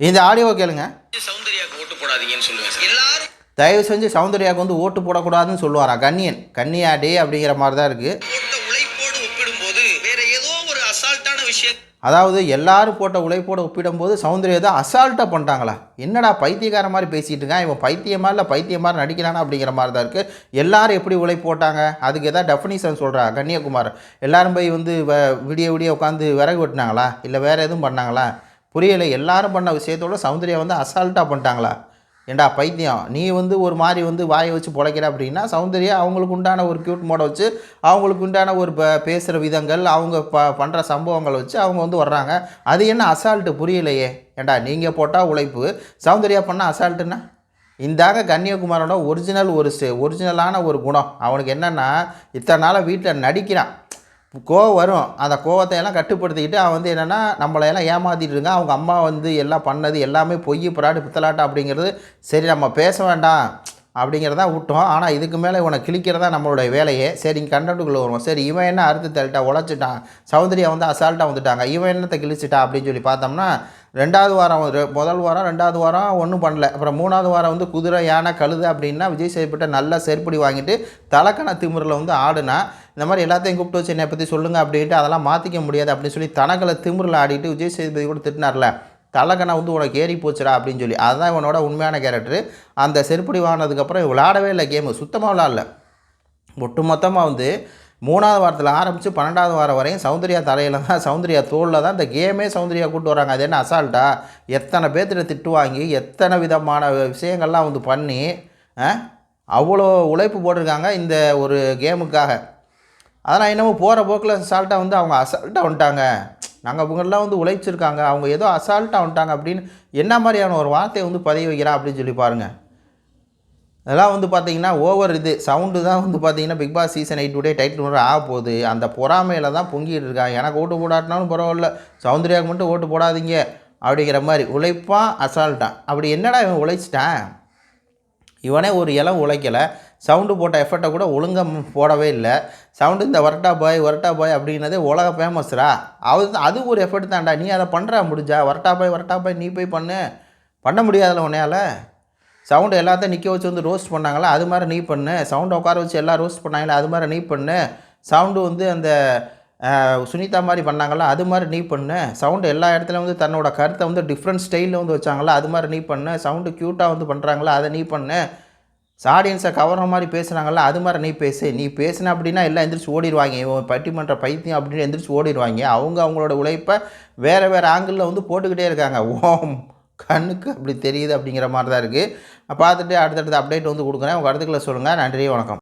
இந்த ஆடியோ கேளுங்க. சௌந்தர்யாக்கு ஓட்டு போடாதீங்கன்னு சொல்லுவேன் எல்லாரும் தயவு செஞ்சு சௌந்தர்யாவுக்கு வந்து ஓட்டு போடக்கூடாதுன்னு சொல்லுவாராம் கண்ணியன் கன்னியா டே அப்படிங்கிற மாதிரி தான் இருக்குது உழைப்போடு ஒப்பிடும்போது வேற ஏதோ ஒரு அசால்ட்டான விஷயம் அதாவது எல்லாரும் போட்ட உழைப்போடு ஒப்பிடும்போது சௌந்தர்யா தான் அசால்ட்டாக பண்ணிட்டாங்களா? என்னடா பைத்தியக்கார மாதிரி பேசிகிட்டு இருக்கான். இவன் பைத்தியமா இல்லை பைத்தியம் மாதிரி நடிக்கிறானா அப்படிங்கிற மாதிரி தான் இருக்குது எல்லாரும் எப்படி உழைப்பு போட்டாங்க? அதுக்கு எதாவது டெஃபினிஷன் சொல்கிறா கன்னியாகுமார். எல்லாரும் போய் வந்து விடிய விடிய உட்காந்து விறகு வெட்டினாங்களா? இல்லை வேறு எதுவும் பண்ணாங்களா? புரியலை எல்லாரும் பண்ண விஷயத்தோட சௌந்தர்யா வந்து அசால்ட்டாக பண்ணிட்டாங்களா? ஏண்டா பைத்தியம்? நீ வந்து ஒரு மாதிரி வந்து வாயை வச்சு பிழைக்கிற அப்படின்னா சௌந்தர்யா அவங்களுக்கு உண்டான ஒரு க்யூட் மோடை வச்சு அவங்களுக்கு உண்டான ஒரு ப- பேசுகிற விதங்கள் அவங்க ப பண்ணுற சம்பவங்களை வச்சு அவங்க வந்து வர்றாங்க. அது என்ன அசால்ட்டு புரியலையே? ஏண்டா நீங்கள் போட்டால் உழைப்பு. சௌந்தர்யா பண்ணால் அசால்ட்டுன்னா இந்தாங்க கன்னியாகுமாரோட ஒரிஜினல் ஒரு ஸ்டே- ஒரிஜினலான ஒரு குணம். அவனுக்கு என்னென்னா இத்தனை நாளாக வீட்டில் நடிக்கிறான். கோவம் வரும். அந்த கோவத்தை எல்லாம் கட்டுப்படுத்திக்கிட்டு அவன் வந்து என்னென்னா நம்மளை எல்லாம் ஏமாத்திட்டு இருக்கான். அவங்க அம்மா வந்து எல்லாம் பண்ணது எல்லாமே பொய் புறாட்டு பித்தலாட்டம் அப்படிங்கிறது. சரி நம்ம பேச வேண்டாம். அப்படிங்கிறத விட்டோம் ஆனால் இதுக்கு மேலே இவனை கிழிக்கிறதா நம்மளுடைய வேலையே. சரி கண்டென்ட்டுக்குள்ளே வருவோம். சரி இவன் என்ன அறுத்து தள்ளிட்டா உழைச்சிட்டான். சௌந்தரியா வந்து அசால்ட்டாக வந்துட்டாங்க. இவன் என்னத்தை கிழிச்சிட்டா அப்படின்னு சொல்லி பார்த்தோம்னா ரெண்டாவது வாரம் முதல் வாரம் ரெண்டாவது வாரம் ஒன்றும் பண்ணல. அப்புறம் மூணாவது வாரம் வந்து குதிரை யானை கழுது அப்படின்னா விஜய் சேதுப்பட்ட நல்லா செருப்படி வாங்கிட்டு தலக்கண திமிரில் வந்து ஆடுனா இந்த மாதிரி எல்லாத்தையும் கூப்பிட்டு வச்சு என்னை பற்றி சொல்லுங்கள் அப்படின்ட்டு அதெல்லாம் மாற்றிக்க முடியாது அப்படின்னு சொல்லி தனக்களை திமிரில் ஆடிட்டு விஜய் சேதுபதி கூட திட்டினார்ல. தலக்கணை வந்து உனக்கு ஏறி போச்சுடா அப்படின்னு சொல்லி. அதுதான் இவனோட உண்மையான கேரக்டர் அந்த செருப்படி வாங்கினதுக்கப்புறம் விளாடவே இல்லை கேமு சுத்தமாக விளாடல ஒட்டுமொத்தமாக வந்து மூணாவது வாரத்தில் ஆரம்பித்து பன்னெண்டாவது வாரம் வரையும் சௌந்தர்யா தலையில் தான் சௌந்தர்யா தோளில் தான் இந்த கேமே சௌந்தர்யா கூட்டு வராங்க. அது என்ன அசால்ட்டா எத்தனை பேர்த்திட்ட திட்டு வாங்கி எத்தனை விதமான விஷயங்கள்லாம் வந்து பண்ணி ஆ, அவ்வளோ உழைப்பு போட்டிருக்காங்க இந்த ஒரு கேமுக்காக அதனால் என்னமோ போகிற போக்கில் அசால்ட்டாக வந்து அவங்க அசால்ட்டாக வந்துட்டாங்க. நாங்கள் இவங்கெல்லாம் வந்து உழைச்சிருக்காங்க. அவங்க ஏதோ அசால்ட்டாக வந்துட்டாங்க அப்படின்னு என்ன மாதிரியான ஒரு வார்த்தையை வந்து பதிவு வைக்கிறான் அப்படின்னு சொல்லி பாருங்கள் அதெல்லாம் வந்து பார்த்தீங்கன்னா ஓவர் இது. சவுண்டு தான் வந்து பார்த்தீங்கன்னா big boss season eight today title ஒன்று ஆக போகுது. அந்த பொறாமையில் தான் பொங்கிட்டு இருக்காங்க எனக்கு ஓட்டு போடாட்டினாலும் பரவாயில்ல. சௌந்தர்யாவுக்கு மட்டும் ஓட்டு போடாதீங்க அப்படிங்கிற மாதிரி. உழைப்பான் அசால்ட்டான் அப்படி என்னடா இவன் உழைச்சிட்டான்? இவனே ஒரு இலம் உழைக்கலை. சவுண்டு போட்ட எஃபர்ட்டை கூட ஒழுங்காக போடவே இல்லை. சவுண்டு இந்த வரட்டா பாய் வரட்டா பாய் அப்படின்னதே உலக ஃபேமஸ்ரா அது அது ஒரு எஃபர்ட் தான்டா. நீ அதை பண்ணுறா முடிஞ்சா? வரட்டா பாய் வரட்டா பாய் நீ போய் பண்ணு. பண்ண முடியாதுல்ல உன்னையால். சவுண்டு எல்லாத்தையும் நிற்க வச்சு வந்து ரோஸ்ட் பண்ணாங்களா? அது மாதிரி நீ பண்ணு. சவுண்டை உட்கார வச்சு எல்லாம் ரோஸ்ட் பண்ணாங்களா? அது மாதிரி நீ பண்ணு. சவுண்டு வந்து அந்த சுனிதா மாதிரி பண்ணாங்களா? அது மாதிரி நீ பண்ணு. சவுண்டு எல்லா இடத்துலையும் வந்து தன்னோட கருத்தை வந்து டிஃப்ரெண்ட் ஸ்டைலில் வந்து வச்சாங்களா? அது மாதிரி நீ பண்ணு. சவுண்டு க்யூட்டாக வந்து பண்ணுறாங்களா அதை நீ பண்ணு. ஆடியன்ஸை கவர்ற மாதிரி பேசுகிறாங்கல்ல அது மாதிரி நீ பேசு. நீ பேசின அப்படின்னா எல்லாம் எந்திரிச்சு ஓடிடுவாங்க. இவன் பட்டிமன்ற பைத்தியம் அப்படின்னு எந்திரிச்சு ஓடிடுவாங்க. அவங்க அவங்களோட உழைப்பை வேறு வேறு ஆங்கிளில் வந்து போட்டுக்கிட்டே இருக்காங்க. ஓம் கண்ணுக்கு அப்படி தெரியுது அப்படிங்கிற மாதிரி தான் இருக்குது பார்த்துட்டு அடுத்தடுத்த அப்டேட் வந்து கொடுக்குறேன். உங்கள் கருத்துக்களை சொல்லுங்கள் நன்றி வணக்கம்.